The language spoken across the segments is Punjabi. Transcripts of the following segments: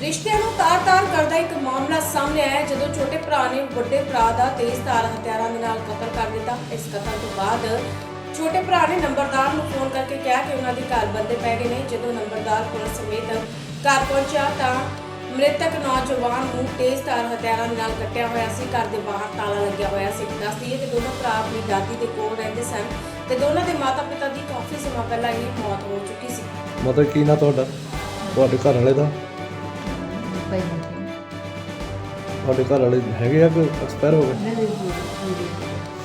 ਰਿਸ਼ਤਿਆਂ ਨੂੰ ਤਾਰ-ਤਾਰ ਕਰਦਾ ਇੱਕ ਮਾਮਲਾ ਸਾਹਮਣੇ ਆਇਆ ਹੈ, ਜਦੋਂ ਛੋਟੇ ਭਰਾ ਨੇ ਵੱਡੇ ਭਰਾ ਦਾ ਤੇਜ਼ਧਾਰ ਹਥਿਆਰਾਂ ਦੇ ਨਾਲ ਕਤਲ ਕਰ ਦਿੱਤਾ। ਇਸ ਕਤਲ ਤੋਂ ਬਾਅਦ ਛੋਟੇ ਭਰਾ ਨੇ ਨੰਬਰਦਾਰ ਨੂੰ ਫੋਨ ਕਰਕੇ ਕਿਹਾ ਕਿ ਉਹਨਾਂ ਦੇ ਘਰ ਬੰਦੇ ਪੈ ਗਏ ਨੇ। ਜਦੋਂ ਨੰਬਰਦਾਰ ਪੁਲਿਸ ਸਮੇਤ ਘਰ ਪਹੁੰਚਿਆ ਤਾਂ ਮ੍ਰਿਤਕ ਨੌਜਵਾਨ ਨੂੰ ਤੇਜ਼ਧਾਰ ਹਥਿਆਰਾਂ ਦੇ ਨਾਲ ਕੱਟਿਆ ਹੋਇਆ ਸੀ। ਘਰ ਦੇ ਬਾਹਰ ਤਾਲਾ ਲੱਗਿਆ ਹੋਇਆ ਸੀ। ਦੱਸਦੀ ਹੈ ਕਿ ਦੋਨੋਂ ਭਰਾ ਆਪਣੀ ਦਾਦੀ ਦੇ ਕੋਲ ਰਹਿੰਦੇ ਸਨ ਤੇ ਦੋਨਾਂ ਦੇ ਮਾਤਾ-ਪਿਤਾ ਦੀ ਕਾਫੀ ਸਮਾਂ ਪਹਿਲਾਂ ਹੀ ਮੌਤ ਹੋ ਚੁੱਕੀ ਸੀ। ਮਤਲਬ ਕੀ ਨਾ ਤੁਹਾਡਾ? ਤੁਹਾਡੇ ਘਰ ਵਾਲੇ ਦਾ? ਪਹਿਲਾਂ ਤੁਹਾਡੇ ਘਰ ਵਾਲੇ ਹੈਗੇ ਆ ਕਿ ਐਕਸਪਾਇਰ ਹੋ ਗਏ?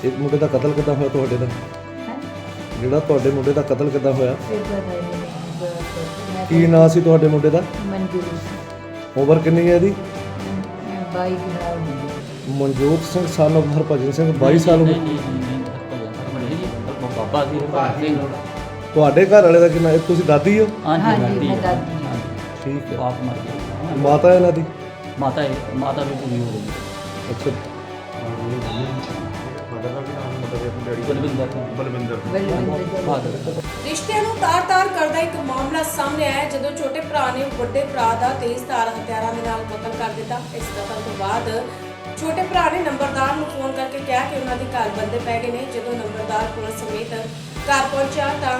ਇੱਕ ਮੁੰਡੇ ਦਾ ਕਤਲ ਕਿੱਦਾਂ ਹੋਇਆ ਤੁਹਾਡੇ ਦਾ? ਹੈ? ਜਿਹੜਾ ਤੁਹਾਡੇ ਮੁੰਡੇ ਦਾ ਕਤਲ ਕਿੱਦਾਂ ਹੋਇਆ? ਕੀ ਨਾਂ ਸੀ ਤੁਹਾਡੇ ਮੁੰਡੇ ਦਾ? ਮਨਜੂਰ ਉਮਰ ਕਿੰਨੀ ਹੈ ਇਹਦੀ? ਮੈਂ ਬਾਈਕ ਨਾਲ ਹੁੰਦੀ ਮਨਜੋਤ ਸਿੰਘ son of ਹਰਭਜਨ ਸਿੰਘ 22 ਸਾਲ ਉਮਰ ਬਾਬਾ ਜੀ। ਸਿੰਘ। ਤੁਹਾਡੇ ਘਰ ਵਾਲੇ ਦਾ ਕਿੰਨਾ ਤੁਸੀਂ ਦਾਦੀ ਹੋ? ਹਾਂਜੀ, ਮੈਂ ਦਾਦੀ। ਹਾਂ। ਠੀਕ ਹੈ। ਬਾਪ ਮਰ ਗਿਆ। ਮਾਤਾ ਇਹਨਾਂ ਦੀ? ਮਾਤਾ ਹੈ- ਮਾਤਾ ਵੀ ਪੂਰੀ ਹੋ ਗਈ। ਅੱਛਾ। ਬਲਵਿੰਦਰ ਸਿੰਘ। ਬਲਵਿੰਦਰ ਫਾਦਰ ਰਿਸ਼ਤਿਆਂ ਨੂੰ ਤਾਰ-ਤਾਰ ਕਰਦਾ ਇੱਕ ਮਾਮਲਾ ਸਾਹਮਣੇ ਆਇਆ ਹੈ ਜਦੋਂ ਛੋਟੇ ਭਰਾ ਨੇ ਵੱਡੇ ਭਰਾ ਦਾ ਤੇਜ਼ਧਾਰ ਹਥਿਆਰਾਂ ਦੇ ਨਾਲ ਕਤਲ ਕਰ ਦਿੱਤਾ। ਇਸ ਕਤਲ ਤੋਂ ਬਾਅਦ ਛੋਟੇ ਭਰਾ ਨੇ ਨੰਬਰਦਾਰ ਨੂੰ ਫੋਨ ਕਰਕੇ ਕਿਹਾ ਕਿ ਉਹਨਾਂ ਦੇ ਘਰ ਬੰਦੇ ਪੈ ਗਏ ਨੇ। ਜਦੋਂ ਨੰਬਰਦਾਰ ਪੁਲਿਸ ਸਮੇਤ ਘਰ ਪਹੁੰਚਿਆ ਤਾਂ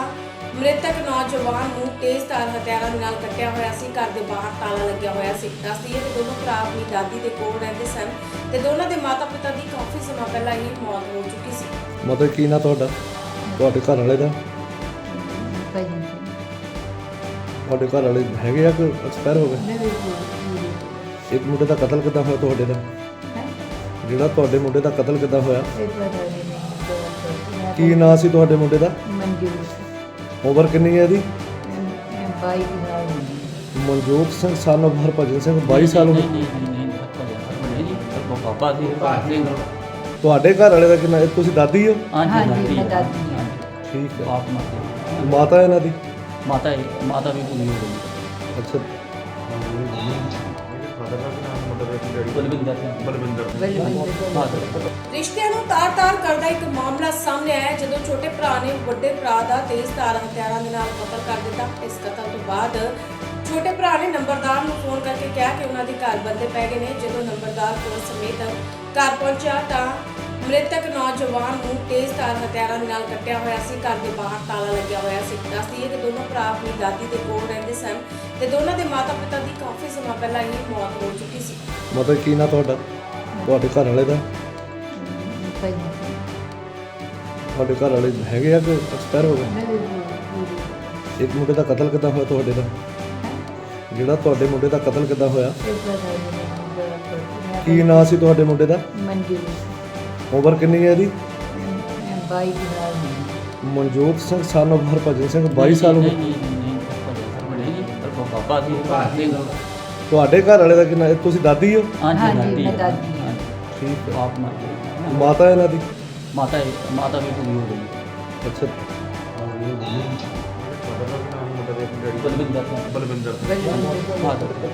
ਮ੍ਰਿਤਕ ਨੌਜਵਾਨ ਨੂੰ ਤੇਜ਼ਧਾਰ ਹਥਿਆਰਾਂ ਦੇ ਨਾਲ ਕੱਟਿਆ ਹੋਇਆ ਸੀ ਘਰ ਦੇ ਬਾਹਰ ਤਾਲਾ ਲੱਗਿਆ ਹੋਇਆ ਸੀ। ਦੱਸਦੀ ਹੈ ਕਿ ਦੋਨੋਂ ਭਰਾ ਆਪਣੀ ਦਾਦੀ ਦੇ ਕੋਲ ਰਹਿੰਦੇ ਸਨ ਤੇ ਦੋਨਾਂ ਦੇ ਮਾਤਾ-ਪਿਤਾ ਦੀ ਕਾਫੀ ਸਮਾਂ ਪਹਿਲਾਂ ਹੀ ਮੌਤ ਹੋ ਚੁੱਕੀ ਸੀ। ਮਤਲਬ ਕੀ ਨਾ ਤੁਹਾਡਾ? ਤੁਹਾਡੇ ਘਰ ਵਾਲੇ ਦਾ? ਤੁਹਾਡੇ ਘਰ ਵਾਲੇ ਹੈਗੇ ਆ ਕਿ ਐਕਸਪਾਇਰ ਹੋ ਗਏ? ਇੱਕ ਮੁੰਡੇ ਦਾ ਕਤਲ ਕਿੱਦਾਂ ਹੋਇਆ ਤੁਹਾਡੇ ਦਾ? ਜਿਹੜਾ ਤੁਹਾਡੇ ਮੁੰਡੇ ਦਾ ਕਤਲ ਕਿੱਦਾਂ ਹੋਇਆ? ਪਤਾ ਨਹੀਂ ਕੀ ਨਾਂ ਸੀ ਤੁਹਾਡੇ ਮੁੰਡੇ ਦਾ? ਮਨਜੂਰ ਉਮਰ ਕਿੰਨੀ ਹੈ ਇਹਦੀ? ਨਾਲ ਹੁੰਦੀ ਮਨਜੋਤ ਸਿੰਘ son of ਹਰਭਜਨ ਸਿੰਘ 22 ਸਾਲ ਉਮਰ ਬਾਬਾ ਜੀ ਸਿੰਘ ਤੁਹਾਡੇ ਘਰ ਵਾਲੇ ਦਾ ਕਿੰਨਾ ਇਹ ਤੁਸੀਂ ਦਾਦੀ ਹੋ? ਹਾਂਜੀ, ਮੈਂ ਦਾਦੀ ਹਾਂ। ਠੀਕ ਹੈ। ਮਰ ਗਿਆ ਮਾਤਾ ਇਹਨਾਂ ਦੀ? ਮਾਤਾ ਹੈ- ਮਾਤਾ ਵੀ ਪੂਰੀ ਹੋ ਗਈ ਅੱਛਾ। ਬਲਵਿੰਦਰ ਸਿੰਘ। ਬਲਵਿੰਦਰ ਫਾਦਰ ਰਿਸ਼ਤਿਆਂ ਨੂੰ ਤਾਰ-ਤਾਰ ਕਰਦਾ ਇੱਕ ਮਾਮਲਾ ਸਾਹਮਣੇ ਆਇਆ ਜਦੋਂ ਛੋਟੇ ਭਰਾ ਨੇ ਵੱਡੇ ਭਰਾ ਦਾ ਤੇਜ਼ਧਾਰ ਹਥਿਆਰਾਂ ਦੇ ਨਾਲ ਕਤਲ ਕਰ ਦਿੱਤਾ। ਇਸ ਕਤਲ ਤੋਂ ਬਾਅਦ ਛੋਟੇ ਭਰਾ ਨੇ ਨੰਬਰਦਾਰ ਨੂੰ ਫੋਨ ਕਰਕੇ ਕਿਹਾ ਕਿ ਉਹਨਾਂ ਦੇ ਘਰ ਬੰਦੇ ਪੈ ਗਏ ਨੇ। ਜਦੋਂ ਨੰਬਰਦਾਰ ਪੁਲਿਸ ਸਮੇਤ ਘਰ ਪਹੁੰਚਿਆ ਤਾਂ ਮ੍ਰਿਤਕ ਨੌਜਵਾਨ ਨੂੰ ਤੇਜ਼ਧਾਰ ਹਥਿਆਰਾਂ ਦੇ ਨਾਲ ਕੱਟਿਆ ਹੋਇਆ ਸੀ। ਘਰ ਦੇ ਬਾਹਰ ਤਾਲਾ ਲੱਗਿਆ ਹੋਇਆ ਸੀ। ਦੱਸਦੀ ਹੈ ਕਿ ਦੋਨੋਂ ਭਰਾ ਆਪਣੀ ਦਾਦੀ ਦੇ ਕੋਲ ਰਹਿੰਦੇ ਸਨ ਤੇ ਦੋਨਾਂ ਦੇ ਮਾਤਾ-ਪਿਤਾ ਦੀ ਕਾਫੀ ਸਮਾਂ ਪਹਿਲਾਂ ਹੀ ਮੌਤ ਹੋ ਚੁੱਕੀ ਸੀ। ਮਤਲਬ ਕੀ ਨਾ ਤੁਹਾਡਾ? ਤੁਹਾਡੇ ਘਰ ਵਾਲੇ ਦਾ? ਤੁਹਾਡੇ ਘਰ ਵਾਲੇ ਹੈਗੇ ਆ ਕਿ ਐਕਸਪਾਇਰ ਹੋ ਗਏ? ਇੱਕ ਮੁੰਡੇ ਦਾ ਕਤਲ ਕਿੱਦਾਂ ਹੋਇਆ ਤੁਹਾਡੇ ਦਾ? ਜਿਹੜਾ ਤੁਹਾਡੇ ਮੁੰਡੇ ਦਾ ਕਤਲ ਕਿੱਦਾਂ ਹੋਇਆ? ਕੀ ਨਾਂ ਸੀ ਤੁਹਾਡੇ ਮੁੰਡੇ ਦਾ? ਮਨਜੂਰ ਉਮਰ ਕਿੰਨੀ ਹੈ ਇਹਦੀ? ਨਾਲ ਮਨਜੋਤ ਸਿੰਘ son of ਹਰਭਜਨ ਸਿੰਘ 22 ਸਾਲ ਉਮਰ ਬਾਬਾ ਤੁਹਾਡੇ ਘਰ ਵਾਲੇ ਦਾ ਕਿੰਨਾ ਇਹ ਤੁਸੀਂ ਦਾਦੀ ਹੋ? ਹਾਂਜੀ, ਮੈਂ ਦਾਦੀ ਹਾਂ। ਠੀਕ ਹੈ। ਬਾਪ ਮਰ ਮਾਤਾ ਇਹਨਾਂ ਦੀ? ਮਾਤਾ ਹੈ- ਮਾਤਾ ਵੀ ਪੂਰੀ ਹੋ ਗਈ। ਅੱਛਾ। ਬਲਵਿੰਦਰ ਸਿੰਘ। ਬਲਵਿੰਦਰ ਫਾਦਰ